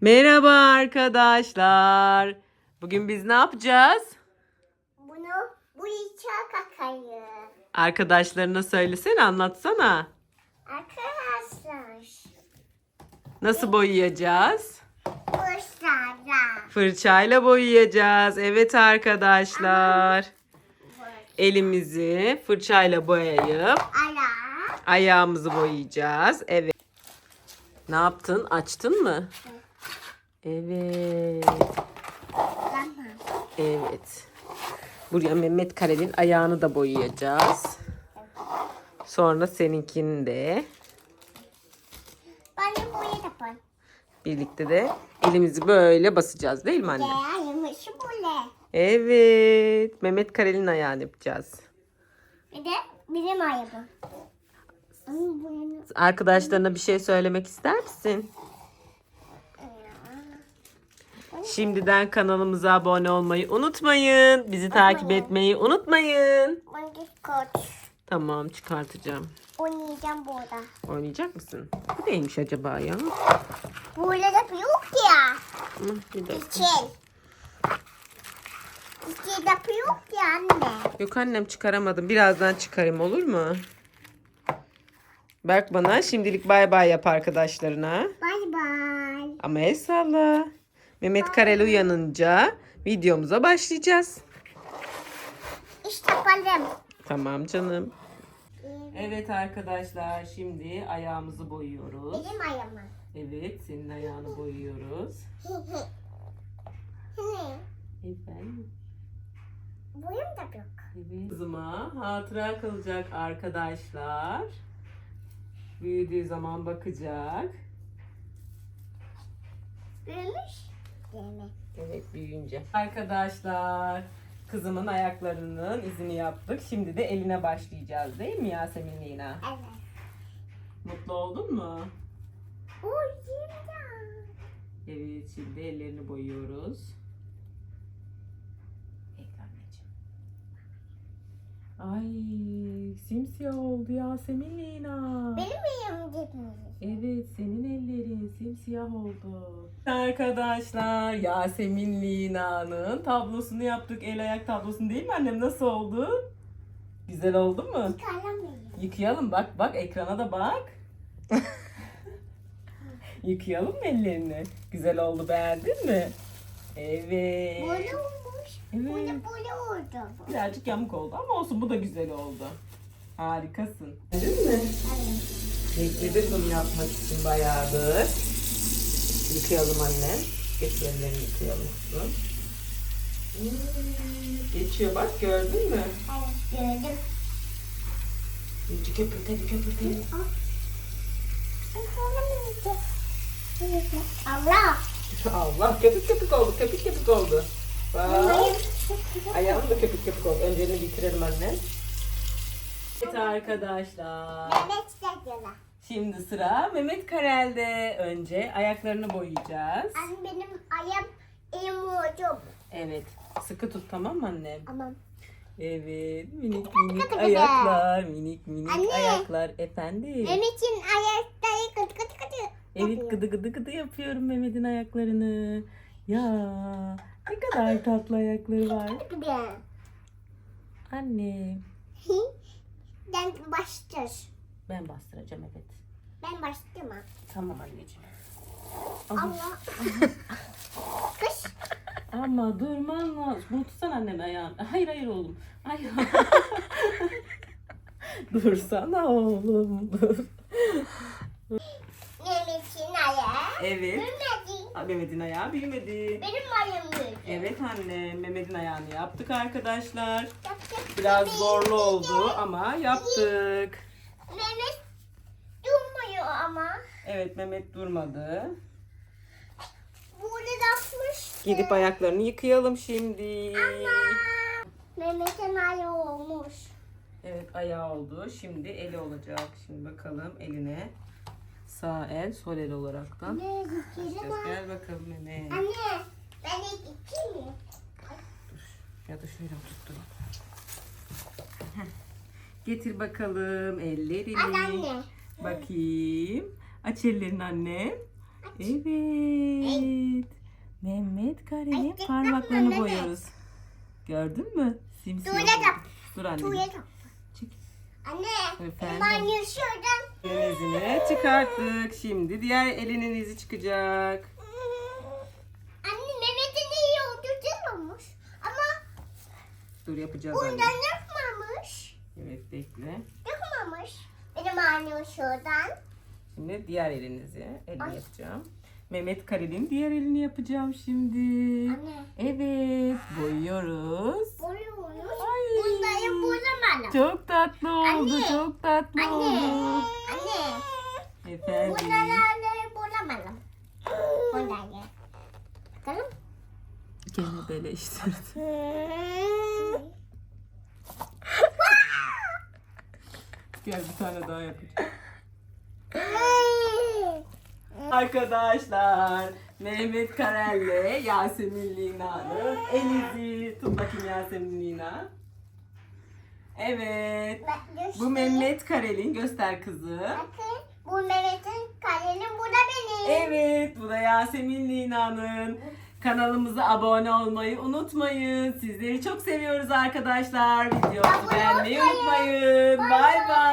Merhaba arkadaşlar. Bugün biz ne yapacağız? Bunu bu içe kakayı. Arkadaşlarına söylesene, anlatsana. Arkadaşlar. Nasıl boyayacağız? Kuşlara. Fırçayla boyayacağız. Evet arkadaşlar. Elimizi fırçayla boyayıp Ara. ayağımızı boyayacağız. Evet. Ne yaptın? Açtın mı? Evet. Tamam. Evet. Buraya Mehmet Karel'in ayağını da boyayacağız. Sonra seninkini de Bana boya yapın. birlikte de elimizi böyle basacağız değil mi anne? Evet. Mehmet Karel'in ayağını yapacağız. Bir de benim boyanı. Arkadaşlarına bir şey söylemek ister misin? Şimdiden kanalımıza abone olmayı unutmayın. Bizi takip etmeyi unutmayın. Git koç. Tamam çıkartacağım. Oynayacağım burada. Oynayacak mısın? Bu neymiş acaba ya? Burada da yok ya. Hı, Bir dakika. De yok ya anne. Yok annem çıkaramadım. Birazdan çıkarayım olur mu? Bak bana şimdilik bay bay yap arkadaşlarına. Bay bay. Ama el salla. Mehmet Karel uyanınca videomuza başlayacağız. İşte balım. Tamam canım. Evet arkadaşlar şimdi ayağımızı boyuyoruz. Benim ayağımı. Evet senin ayağını boyuyoruz. Efendim? Boyum da yok. Evet. Kızıma hatıra kalacak arkadaşlar. Büyüdüğü zaman bakacak. Büyümüş. Evet büyüyünce. Arkadaşlar kızımın ayaklarının izini yaptık. Şimdi de eline başlayacağız değil mi Yasemin Lina? Evet. Mutlu oldun mu? O yine. Evet şimdi ellerini boyuyoruz. Bekle anneciğim. Ay simsiyah oldu Yasemin Lina. Benim ayağım gitmiyor. Evet senin ellerin simsiyah oldu. Arkadaşlar Yasemin Lina'nın tablosunu yaptık. El ayak tablosunu değil mi annem? Nasıl oldu? Güzel oldu mu? Kalamıyorum. Yıkayalım bak bak ekrana da bak. Yıkayalım mı ellerini? Güzel oldu beğendin mi? Evet. Böyle olmuş. Evet. Böyle böyle oldu. bu. Birazcık yamuk oldu ama olsun bu da güzel oldu. Harikasın. Değil mi? Evet. Bekledim bunu yapmak için bayağıdır. Yıkayalım. Getir ellerini yıkayalım kızım. Hmm, Geçiyor bak gördün mü? Evet gördüm. İyice köpürtelim köpürtelim. Allah. Allah köpük köpük oldu köpük köpük oldu. Bak. Ayağım. Da köpük köpük oldu. Önce elini bitirelim annem. Evet arkadaşlar. Mehmet Sedyola. Şimdi sıra Mehmet Karel'de. Önce ayaklarını boyayacağız. Anne benim ayağım oldu. Evet. Sıkı tut tamam mı annem? Aman. Evet. Minik minik ayaklar. Minik minik Anne. ayaklar. Efendim. Mehmet'in ayakları kıt kıt kıt. Evet gıdı gıdı gıdı yapıyorum Mehmet'in ayaklarını. Ya ne kadar tatlı ayakları var. Anne. Ben başlar. Ben bastıracağım evet. Ben başlamam. Tamam anneciğim. Ama, Allah. Kış. ama durman lazım. Bunu tutsana annemin ayağını. Hayır hayır oğlum. Hayır. Dursana oğlum. Dur. Mehmet'in ayağı. Evet. Mehmet'in ayağı büyümedi. Benim ayağım büyüdü. Evet anne. Mehmet'in ayağını yaptık arkadaşlar. Yapacak Biraz bir şey zorlu oldu ama yaptık. Mehmet durmuyor ama. Evet Mehmet durmadı. Burada atmış. Gidip ayaklarını yıkayalım şimdi. Mehmet'in ayağı olmuş. Evet ayağı oldu. Şimdi eli olacak. Şimdi bakalım eline. Sağ el, sol el olaraktan. Ne dikelim ha? Gel bakalım Mehmet. Anne ben de dikeyim mi? Ya da şöyle tutturayım. Getir bakalım ellerini. Hadi anne. Bakayım. Aç ellerini anne. Evet. Mehmet Kare'nin Ay, parmaklarını Mehmet. boyuyoruz. Gördün mü? Simsiyah Tuvalet oldu. Dur anne. Çek. Anne. Efendim? Ben yaşıyorum. Elin çıkarttık. Şimdi diğer elinin izi çıkacak. Anne Mehmet'in iyi olmuş. Ama Dur yapacağız bundan anne. yapmamış. Evet bekle. Yapmamış. Benim annem şuradan. Şimdi diğer elinizi elini Ay. yapacağım. Mehmet Kare'nin diğer elini yapacağım şimdi. Anne. Evet boyuyoruz. Boyuyoruz. Ay. Bunları bulamadım. Çok tatlı oldu. Anne. Çok tatlı Anne. oldu. Efendim. Bunları bulamadım. Bunları. Bakalım. Gene beleştirdi. Gel bir tane daha yapacağım. Arkadaşlar Mehmet Karel'le Yasemin Lina'nın elizi. Tut bakayım Yasemin Lina. Evet. Bu Mehmet Karel'in göster kızı. Bakın bu Mehmet'in kalenin bu da benim. Evet bu da Yasemin Lina'nın. Kanalımıza abone olmayı unutmayın. Sizleri çok seviyoruz arkadaşlar. Videomuzu beğenmeyi unutmayın. Bay bay.